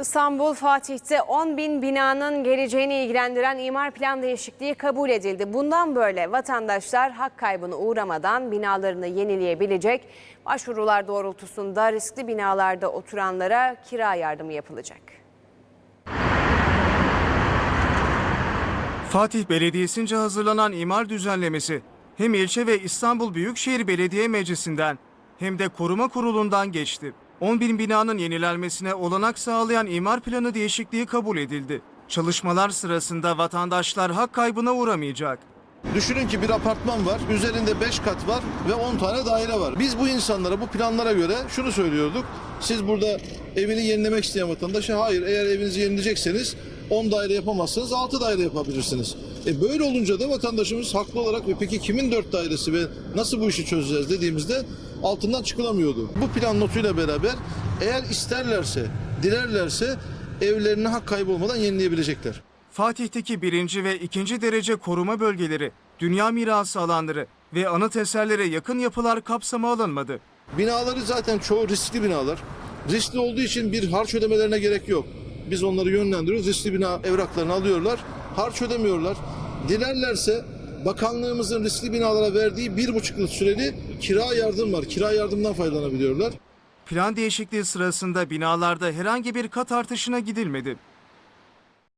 İstanbul Fatih'te 10 bin binanın geleceğini ilgilendiren imar plan değişikliği kabul edildi. Bundan böyle vatandaşlar hak kaybına uğramadan binalarını yenileyebilecek. Başvurular doğrultusunda riskli binalarda oturanlara kira yardımı yapılacak. Fatih Belediyesi'nce hazırlanan imar düzenlemesi hem ilçe ve İstanbul Büyükşehir Belediye Meclisi'nden hem de koruma kurulundan geçti. 10 bin binanın yenilenmesine olanak sağlayan imar planı değişikliği kabul edildi. Çalışmalar sırasında vatandaşlar hak kaybına uğramayacak. Düşünün ki bir apartman var, üzerinde 5 kat var ve 10 tane daire var. Biz bu insanlara, bu planlara göre şunu söylüyorduk. Siz burada evini yenilemek isteyen vatandaşa hayır eğer evinizi yenileyecekseniz 10 daire yapamazsınız 6 daire yapabilirsiniz. E böyle olunca da vatandaşımız haklı olarak ve peki kimin 4 dairesi ve nasıl bu işi çözeceğiz dediğimizde altından çıkılamıyordu. Bu plan notuyla beraber eğer isterlerse, dilerlerse evlerini hak kaybı olmadan yenileyebilecekler. Fatih'teki birinci ve ikinci derece koruma bölgeleri, dünya mirası alanları ve anıt eserlere yakın yapılar kapsama alınmadı. Binaları zaten çoğu riskli binalar. Riskli olduğu için bir harç ödemelerine gerek yok. Biz onları yönlendiriyoruz. Riskli bina evraklarını alıyorlar. Harç ödemiyorlar. Dilerlerse bakanlığımızın riskli binalara verdiği bir buçuk yıl süreli kira yardım var. Kira yardımdan faydalanabiliyorlar. Plan değişikliği sırasında binalarda herhangi bir kat artışına gidilmedi.